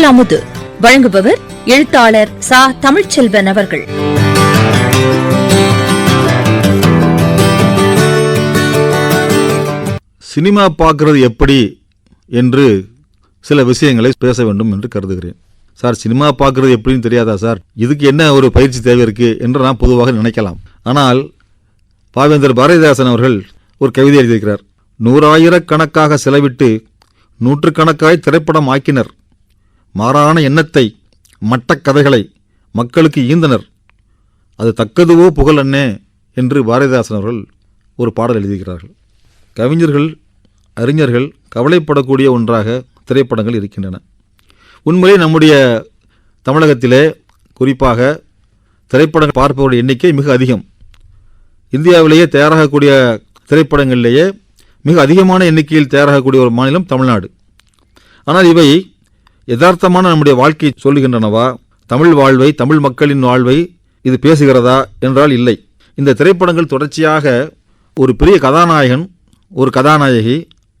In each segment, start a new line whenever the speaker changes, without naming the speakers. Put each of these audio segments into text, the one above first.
இன்சொல் அமுது. வழங்குபவர் எழுத்தாளர் சா. தமிழ்ச்செல்வன் அவர்கள்.
சினிமா பார்க்கறது எப்படி என்று சில விஷயங்களை பேச வேண்டும் என்று கருதுகிறேன். சார் சினிமா பார்க்கறது எப்படின்னு தெரியாதா சார்? இதுக்கு என்ன ஒரு பயிற்சி தேவை இருக்கு என்று நான் பொதுவாக நினைக்கலாம். ஆனால் பாவேந்தர் பாரதிதாசன் அவர்கள் ஒரு கவிதை எழுதியிருக்கிறார். நூறாயிரக்கணக்காக செலவிட்டு நூற்றுக்கணக்காய் திரைப்படம் ஆக்கினர். மாறான எண்ணத்தை மட்டக் கதைகளை மக்களுக்கு ஈந்தனர். அது தக்கதுவோ புகழ் அண்ணே என்று பாரதிதாசன் அவர்கள் ஒரு பாடல் எழுதியிருக்கிறார்கள். கவிஞர்கள் அறிஞர்கள் கவலைப்படக்கூடிய ஒன்றாக திரைப்படங்கள் இருக்கின்றன. உண்மையிலே நம்முடைய தமிழகத்திலே குறிப்பாக திரைப்படங்கள் பார்ப்பவருடைய எண்ணிக்கை மிக அதிகம். இந்தியாவிலேயே தயாராகக்கூடிய திரைப்படங்களிலேயே மிக அதிகமான எண்ணிக்கையில் தயாராகக்கூடிய ஒரு மாநிலம் தமிழ்நாடு. ஆனால் இவை யதார்த்தமான நம்முடைய வாழ்க்கையை சொல்லுகின்றனவா? தமிழ் வாழ்வை தமிழ் மக்களின் வாழ்வை இது பேசுகிறதா என்றால் இல்லை. இந்த திரைப்படங்கள் தொடர்ச்சியாக ஒரு பெரிய கதாநாயகன் ஒரு கதாநாயகி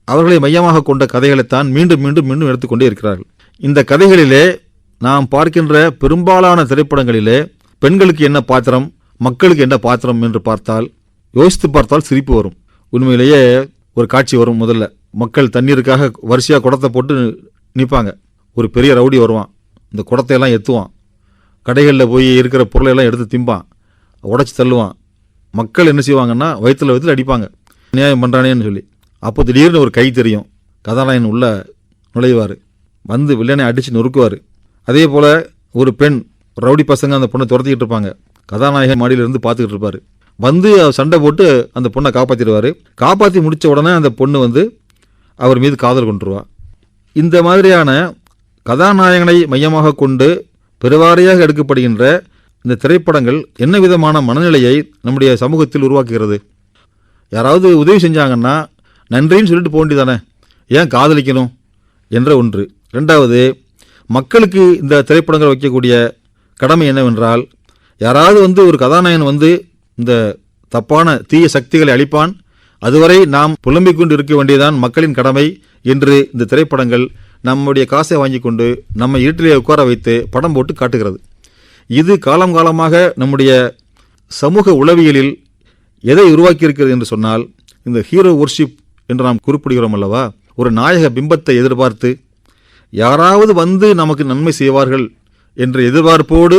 அவர்களை மையமாக கொண்ட கதைகளைத்தான் மீண்டும் மீண்டும் மீண்டும் எடுத்துக்கொண்டே இருக்கிறார்கள். இந்த கதைகளிலே நாம் பார்க்கின்ற பெரும்பாலான திரைப்படங்களிலே பெண்களுக்கு என்ன பாத்திரம் மக்களுக்கு என்ன பாத்திரம் என்று பார்த்தால் யோசித்து பார்த்தால் சிரிப்பு வரும். உண்மையிலேயே ஒரு காட்சி வரும் முதல்ல. மக்கள் தண்ணீருக்காக வரிசையாக குடத்தை போட்டு நிற்பாங்க ஒரு பெரிய ரவுடி வருவான். இந்த குடத்தையெல்லாம் எத்துவான். கடைகளில் போய் இருக்கிற பொருளையெல்லாம் எடுத்து திம்பான். உடச்சி தள்ளுவான். மக்கள் என்ன செய்வாங்கன்னா வயிற்றுல வயிற்றுல அடிப்பாங்க. நியாயம் பண்ணுறானேன்னு சொல்லி. அப்போ திடீர்னு ஒரு கை தெரியும். கதாநாயகன் உள்ள நுழைவார். வந்து வில்லனை அடித்து நொறுக்குவார். அதே போல் ஒரு பெண் ரவுடி பசங்க அந்த பொண்ணை துரத்திக்கிட்டு இருப்பாங்க. கதாநாயகன் மாடியிலிருந்து பார்த்துக்கிட்டு இருப்பார். வந்து அவர் சண்டை போட்டு அந்த பொண்ணை காப்பாற்றிடுவார் காப்பாற்றி முடித்த உடனே அந்த பொண்ணு வந்து அவர் மீது காதல் கொண்டுருவா. இந்த மாதிரியான கதாநாயகனை மையமாக கொண்டு பெருவாரியாக எடுக்கப்படுகின்ற இந்த திரைப்படங்கள் என்ன விதமான மனநிலையை நம்முடைய சமூகத்தில் உருவாக்குகிறது? யாராவது உதவி செஞ்சாங்கன்னா நன்றின்னு சொல்லிட்டு போக வேண்டியதானே? ஏன் காதலிக்கணும்? என்ற ஒன்று. ரெண்டாவது மக்களுக்கு இந்த திரைப்படங்கள் வைக்கக்கூடிய கடமை என்னவென்றால் யாராவது வந்து ஒரு கதாநாயகன் வந்து இந்த தப்பான தீய சக்திகளை அளிப்பான் அதுவரை நாம் புலம்பிக் கொண்டு இருக்க வேண்டியதான் மக்களின் கடமை என்று இந்த திரைப்படங்கள் நம்முடைய காசை வாங்கி கொண்டு நம்ம இருட்டிலே உட்கார வைத்து படம் போட்டு காட்டுகிறது. இது காலம் காலமாக நம்முடைய சமூக உளவியலில் எதை உருவாக்கியிருக்கிறது என்று சொன்னால் இந்த ஹீரோ ஒர்ஷிப் என்று நாம் குறிப்பிடுகிறோம் அல்லவா? ஒரு நாயக பிம்பத்தை எதிர்பார்த்து யாராவது வந்து நமக்கு நன்மை செய்வார்கள் என்ற எதிர்பார்ப்போடு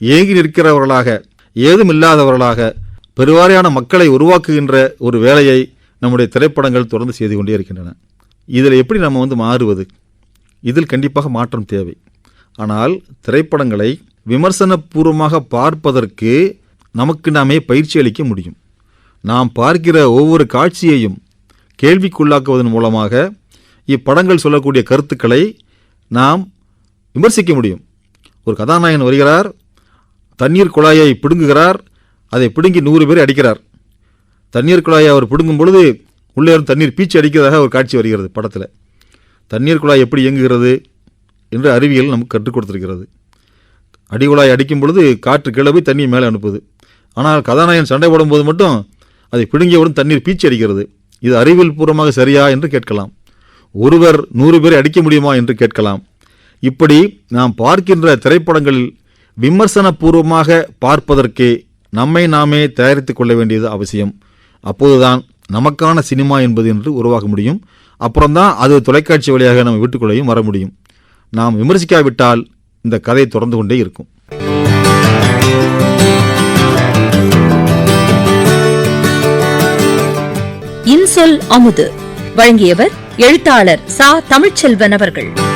ஏங்கி நிற்கிறவர்களாக ஏதும் இல்லாதவர்களாக பெருவாரியான மக்களை உருவாக்குகின்ற ஒரு வேலையை நம்முடைய திரைப்படங்கள் தொடர்ந்து செய்து கொண்டே இருக்கின்றன. இதில் எப்படி நம்ம வந்து மாறுவது? இதில் கண்டிப்பாக மாற்றம் தேவை. ஆனால் திரைப்படங்களை விமர்சனபூர்வமாக பார்ப்பதற்கு நமக்கு நாமே பயிற்சி அளிக்க முடியும். நாம் பார்க்கிற ஒவ்வொரு காட்சியையும் கேள்விக்குள்ளாக்குவதன் மூலமாக இப்படங்கள் சொல்லக்கூடிய கருத்துக்களை நாம் விமர்சிக்க முடியும். ஒரு கதாநாயகன் வருகிறார் தண்ணீர் குழாயை பிடுங்குகிறார் அதை பிடுங்கி நூறு பேர் அடிக்கிறார். தண்ணீர் குழாயை அவர் பிடுங்கும் பொழுது உள்ளே இருந்து தண்ணீர் பீச்சு அடிக்கிறதாக ஒரு காட்சி வருகிறது படத்தில். தண்ணீர் குழாய் எப்படி இயங்குகிறது என்று அறிவியல் நமக்கு கற்றுக் கொடுத்திருக்கிறது. அடிகுழாய் அடிக்கும் பொழுது காற்று கிளம்பி தண்ணீர் மேலே அனுப்புது. ஆனால் கதாநாயகன் சண்டை போடும்போது மட்டும் அதை பிடுங்கியவுடன் தண்ணீர் பீச்சி அடிக்கிறது. இது அறிவியல் பூர்வமாக சரியா என்று கேட்கலாம். ஒருவர் நூறு பேரை அடிக்க முடியுமா என்று கேட்கலாம். இப்படி நாம் பார்க்கின்ற திரைப்படங்களில் விமர்சனபூர்வமாக பார்ப்பதற்கு நம்மை நாமே தயாரித்து கொள்ள வேண்டியது அவசியம். அப்போதுதான் நமக்கான சினிமா என்பது என்று உருவாக முடியும். அப்புறம்தான் அது தொலைக்காட்சி வழியாக நம்ம வீட்டுக்குள்ளேயும் வர முடியும். நாம் விமர்சிக்காவிட்டால் இந்த கதை தொடர்ந்து கொண்டே இருக்கும்.
இன்சொல் அமுது. வழங்கியவர் எழுத்தாளர் சா. தமிழ்ச்செல்வன் அவர்கள்.